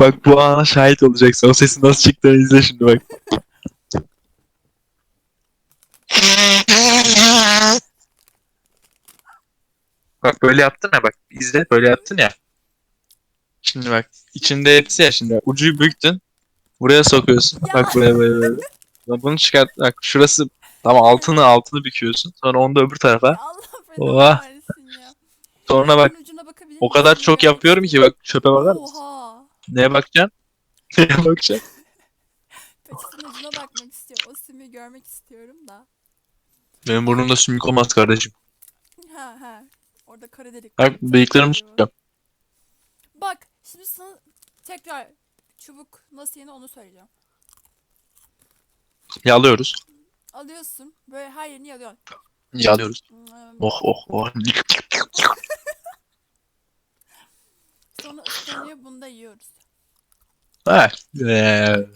bak bu ana şahit olacaksın. O sesin nasıl çıktığını izle şimdi bak. Bak böyle yaptın ya bak izle böyle yaptın ya. Şimdi bak içinde hepsi ya şimdi ucuyu büktün. Buraya sokuyorsun. Bak böyle böyle böyle. Lan Bunu çıkart bak şurası tam altını altını büküyorsun. Sonra onu da öbür tarafa. Allah belanı Oha. versin ya. Sonra bak Şunun ucuna bakabilir o kadar çok ya? yapıyorum ki bak çöpe bakar mısın? Oha. Neye bakacaksın? Neye bakacaksın? Peçetenin ucuna bakmak istiyorum. O sümüğü görmek istiyorum da. Benim burnumda sümük olmaz kardeşim. Ha ha. Orada kara delik. Bak var. bıyıklarımı tutacağım. Bak şimdi sana tekrar çubuk nasıl yenir onu söyleyeceğim. Yalıyoruz. Alıyorsun böyle her yerini yalıyorsun. Yalıyoruz. Hmm, Oh oh oh. Islanıyor bunu da yiyoruz. Ha. Ee,